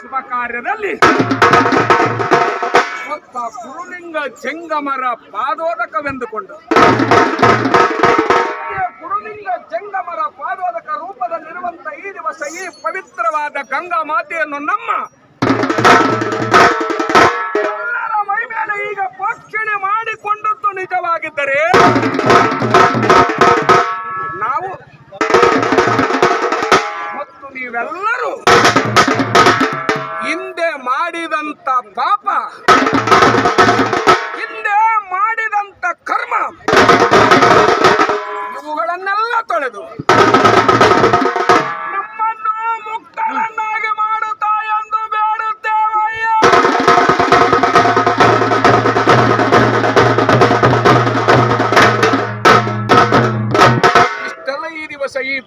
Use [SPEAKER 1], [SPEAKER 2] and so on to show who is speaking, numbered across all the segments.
[SPEAKER 1] ಶುಭ ಕಾರ್ಯದಲ್ಲಿ. ಒಬ್ಬ ಗುರುಲಿಂಗ ಜಂಗಮರ ಪಾದೋದಕವೆಂದುಕೊಂಡು. ಗುರುಲಿಂಗ ಜಂಗಮರ ಪಾದೋದಕ ರೂಪದಲ್ಲಿರುವಂತ ಈ ದಿವಸ ಈ ಪವಿತ್ರವಾದ ಗಂಗಾ ಮಾತೆಯನ್ನು ನಮ್ಮ ಎಲ್ಲರ ಮೈ ಮೇಲೆ ಈಗ ಪೋಷಣೆ ಮಾಡಿಕೊಂಡದ್ದು ನಿಜವಾಗಿದ್ದರೆ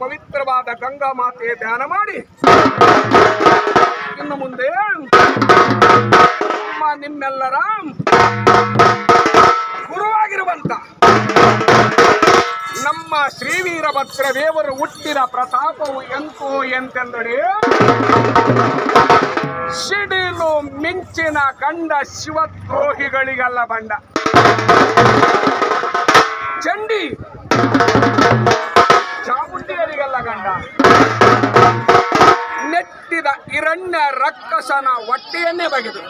[SPEAKER 1] ಪವಿತ್ರವಾದ ಗಂಗಾ ಮಾತೆ ಧ್ಯಾನ ಮಾಡಿ. ಇನ್ನು ಮುಂದೆ ನಮ್ಮ ನಿಮ್ಮೆಲ್ಲರ ಗುರುವಾಗಿರುವಂತ ನಮ್ಮ ಶ್ರೀ ವೀರಭದ್ರ ದೇವರು ಹುಟ್ಟಿದ ಪ್ರತಾಪವು ಎಂತು ಎಂತೆಂದರೆ ಸಿಡಿಲು ಮಿಂಚಿನ ಕಂಡ ಶಿವದ್ರೋಹಿಗಳಿಗೆಲ್ಲ ಬಂಡ ಚಂಡಿ. ಗಂಡ ನೆಟ್ಟಿದ ಹಿರಣ್ಯ ರಕ್ಕಸನ ಹೊಟ್ಟೆಯನ್ನೇ ಬಗೆದು.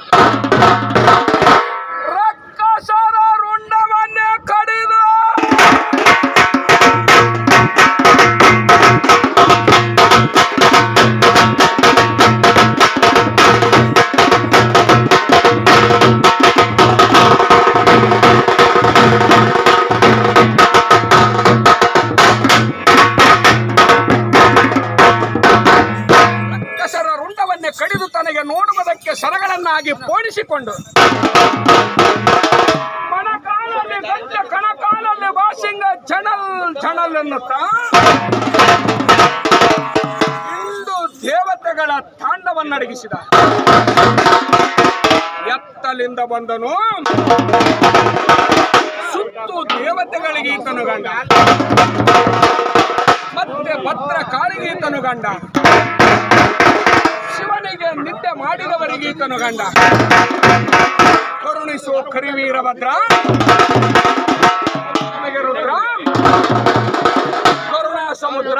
[SPEAKER 1] ಪೋಡಿಸಿಕೊಂಡು ಪೋಣಿಸಿಕೊಂಡು ಮಣಕಾಲಲ್ಲಿ ಗಂಜ, ಕಣಕಾಲಲ್ಲಿ ಝಣಲ್ ಎನ್ನುತ್ತಾ? ಇಂದು ದೇವತೆಗಳ ತಾಂಡವನ್ನಡಗಿಸಿದ. ಎತ್ತಲಿಂದ ಬಂದನು. ಸುತ್ತು ದೇವತೆಗಳಿಗೆ ಈತನು ಗಂಡ. ಮತ್ತೆ ಭದ್ರ ಕಾಳಿಗೆ ಈತನು ಗಂಡ. ಈತನು ಗಂಡ. ಕರುಣಿಸು ಕರಿವೀರಭದ್ರ ರುದ್ರ. ಕರುಣಾ ಸಮುದ್ರ.